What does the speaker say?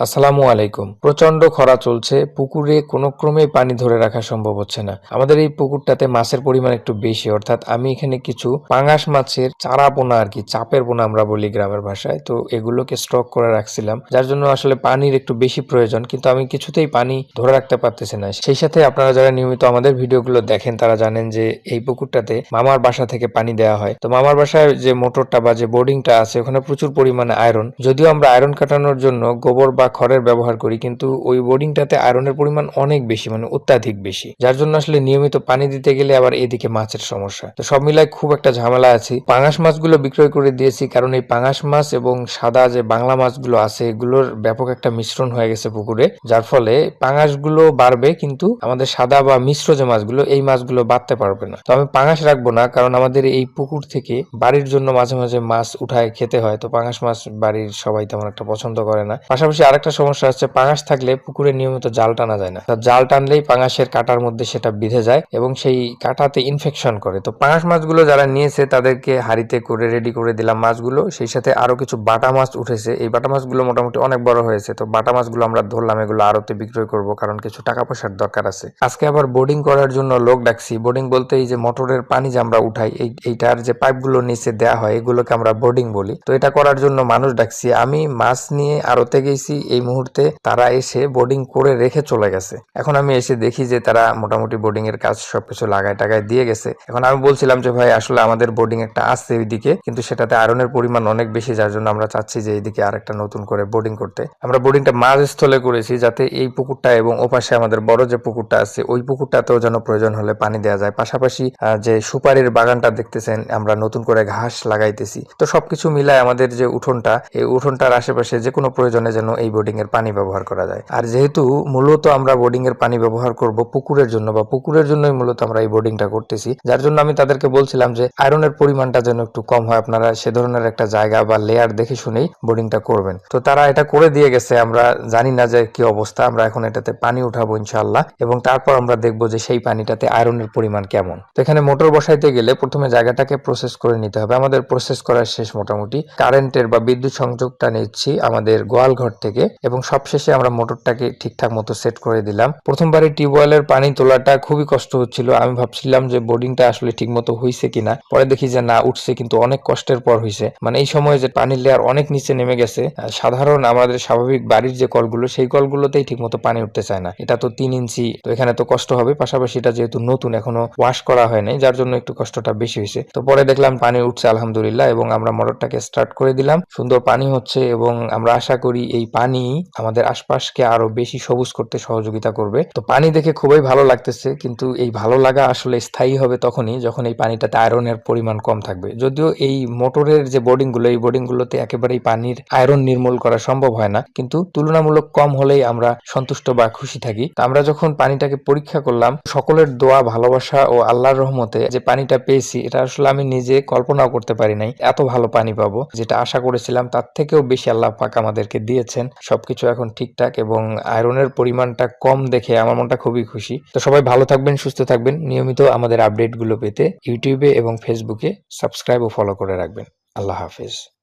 আসসালামু আলাইকুম। প্রচণ্ড খরা চলছে, পুকুরে কোনো ক্রমেই পানি ধরে রাখা সম্ভব হচ্ছে না। আমাদের এই পুকুরটাতে মাছের পরিমাণ একটু বেশি, অর্থাৎ আমি এখানে কিছু পাঙাশ মাছের চারা পোনা আর কি, চাপের পোনা আমরা বলি গ্রামের ভাষায়। তো এগুলোকে স্টক করে রাখছিলাম, যার জন্য আসলে পানির একটু বেশি প্রয়োজন, কিন্তু আমি কিছুতেই পানি ধরে রাখতে পারতেছি না। সেই সাথে আপনারা যারা নিয়মিত আমাদের ভিডিওগুলো দেখেন, তারা জানেন যে এই পুকুরটাতে মামার বাসা থেকে পানি দেওয়া হয়। তো মামার বাসায় যে মোটরটা বা যে বোর্ডিংটা আছে, ওখানে প্রচুর পরিমাণে আয়রন যদিও আমরা আয়রন কাটানোর জন্য গোবর বা খড়ের ব্যবহার করি, কিন্তু ওই বোর্ডিংটাতে আয়রনের পরিমাণ অনেক বেশি মানে অত্যাধিক বেশি। যার জন্য আসলে নিয়মিত পানি দিতে গেলে আবার এদিকে মাছের সমস্যা। তো সব মিলায় খুব একটা ঝামেলা আছে। পাঙাশ মাছগুলো বিক্রয় করে দিয়েছি, কারণ এই পাঙাশ মাছ এবং সাদা যে বাংলা মাছগুলো আছে, এগুলোর ব্যাপক একটা মিশ্রণ হয়ে গেছে পুকুরে, যার ফলে পাঙাশগুলো বাড়বে, কিন্তু আমাদের সাদা বা মিশ্র যে মাছগুলো, এই মাছগুলো বাড়তে পারবে না। তো আমি পাঙাশ রাখব না, কারণ আমাদের এই পুকুর থেকে বাড়ির জন্য মাঝে মাঝে মাছ উঠায় খেতে হয়। তো পাঙাশ মাছ বাড়ির সবাই তেমন একটা পছন্দ করে না। পাশাপাশি আরেকটা সমস্যা হচ্ছে, পাঙাশ থাকলে পুকুরে নিয়মিত জাল টানা যায় না। জাল টানলেই পাঙাশের কাটার মধ্যে সেটা বিঁধে যায় এবং সেই কাটাতে ইনফেকশন করে। তো পাঙাশ মাছগুলো যারা নিয়েছে, তাদেরকে হাড়িতে করে রেডি করে দিলাম মাছগুলো। সেই সাথে আরও কিছু বাটা মাছ উঠেছে। এই বাটা মাছগুলো মোটামুটি অনেক বড় হয়েছে। তো বাটা মাছগুলো আমরা ধরলাম, এগুলো আরতে বিক্রয় করব কারণ কিছু টাকা পয়সার দরকার আছে। আজকে আবার বোর্ডিং করার জন্য লোক ডাকছি। বোর্ডিং বলতে এই যে মোটরের পানি যে আমরা উঠাই, এই, এইটার যে পাইপগুলো নিচে দেওয়া হয়, এগুলোকে আমরা বোর্ডিং বলি। তো এটা করার জন্য মানুষ ডাকছি। আমি মাছ নিয়ে আড়তে গেছি এই মুহূর্তে তারা এসে বোর্ডিং করে রেখে চলে গেছে। এখন আমি এসে দেখি যে তারা মোটামুটি বোর্ডিং এর কাজ সবকিছু লাগায় টাগায় দিয়ে গেছে। এখন আমি বলছিলাম যে, ভাই, আসলে আমাদের বোর্ডিং একটা আছে ওইদিকে কিন্তু সেটাতে আয়রনের পরিমাণ অনেক বেশি, যার জন্য আমরা চাচ্ছি যে এইদিকে আরেকটা নতুন করে বোর্ডিং করতে। আমরা বোর্ডিংটা মাঝ স্থলে করেছি যাতে এই পুকুরটা এবং ওপাশে আমাদের বড় যে পুকুরটা আছে, ওই পুকুরটাতেও যেন প্রয়োজন হলে পানি দেওয়া যায়। পাশাপাশি যে সুপারির বাগানটা দেখতেছেন, আমরা নতুন করে ঘাস লাগাইতেছি। তো সবকিছু মিলায় আমাদের যে উঠোনটা, এই উঠোনটার আশেপাশে যে কোনো প্রয়োজনে যেন এই বোর্ডিং এর পানি ব্যবহার করা যায়। আর যেহেতু মূলত আমরা বোর্ডিং এর পানি ব্যবহার করব পুকুরের জন্য বা পুকুরের জন্যই মূলত আমরা এই বোর্ডিংটা করতেছি, যার জন্য আমি তাদেরকে বলছিলাম যে আয়রনের পরিমাণটা যেন একটু কম হয়, আপনারা সে ধরনের একটা জায়গা বা লেয়ার দেখে শুনেই বোর্ডিংটা করবেন। তো তারা এটা করে দিয়ে গেছে, আমরা জানি না যে কি অবস্থা, আমরা এখন এটাতে পানি উঠাবো ইনশাআল্লাহ, এবং তারপর আমরা দেখব যে সেই পানিটাতে আয়রনের পরিমাণ কেমন। তো এখানে মোটর বসাইতে গেলে প্রথমে জায়গাটাকে প্রসেস করে নিতে হবে। আমাদের প্রসেস করার শেষ মোটামুটি। কারেন্টের বা বিদ্যুৎ সংযোগটা নিচ্ছি আমাদের গোয়াল ঘর থেকে এবং সবশেষে আমরা মোটরটাকে ঠিকঠাক মতো সেট করে দিলাম। প্রথমবারে টিউবওয়েলের পানি তোলাটা খুবই কষ্ট হচ্ছিল। আমি ভাবছিলাম যে বোর্ডিংটা আসলে ঠিক মতো হয়েছে কিনা। পরে দেখি যে না, উঠছে কিন্তু অনেক কষ্টের পর হয়েছে মানে এই সময় যে পানির লেয়ার অনেক নিচে নেমে গেছে সাধারণ আমাদের স্বাভাবিক বাড়ির যে কলগুলো, সেই কলগুলোতেই ঠিক মতো পানি উঠতে চায় না। এটা তো তিন ইঞ্চি, তো এখানে তো কষ্ট হবে। পাশাপাশি এটা যেহেতু নতুন, এখনও ওয়াশ করা হয় নাই, যার জন্য একটু কষ্টটা বেশি হয়েছে তো পরে দেখলাম পানি উঠছে, আলহামদুলিল্লাহ, এবং আমরা মোটরটাকে স্টার্ট করে দিলাম। সুন্দর পানি হচ্ছে এবং আমরা আশা করি এই পানি আমাদের আশপাশকে আরও বেশি সবুজ করতে সহযোগিতা করবে। তো পানি দেখে খুবই ভালো লাগতেছে, কিন্তু এই ভালো লাগা আসলে স্থায়ী হবে তখনই যখন এই পানিটাতে আয়রনের পরিমাণ কম থাকবে। যদিও এই মোটরের যে বোর্ডিংগুলো এই বোর্ডিং গুলোতে একেবারেই পানির আয়রন নির্মূল করা সম্ভব হয় না, কিন্তু তুলনামূলক কম হলেই আমরা সন্তুষ্ট বা খুশি থাকি। আমরা যখন পানিটাকে পরীক্ষা করলাম, সকলের দোয়া, ভালোবাসা ও আল্লাহর রহমতে যে পানিটা পেয়েছি, এটা আসলে আমি নিজে কল্পনাও করতে পারি নাই, এত ভালো পানি পাবো, যেটা আশা করেছিলাম তার থেকেও বেশি আল্লাহ পাক আমাদেরকে দিয়েছেন। সবকিছু এখন ঠিকঠাক এবং আয়রনের পরিমাণটা কম দেখে আমার মনটা খুবই খুশি। তো সবাই ভালো থাকবেন, সুস্থ থাকবেন। নিয়মিত আমাদের আপডেটগুলো পেতে ইউটিউবে এবং ফেসবুকে সাবস্ক্রাইব ও ফলো করে রাখবেন। আল্লাহ হাফেজ।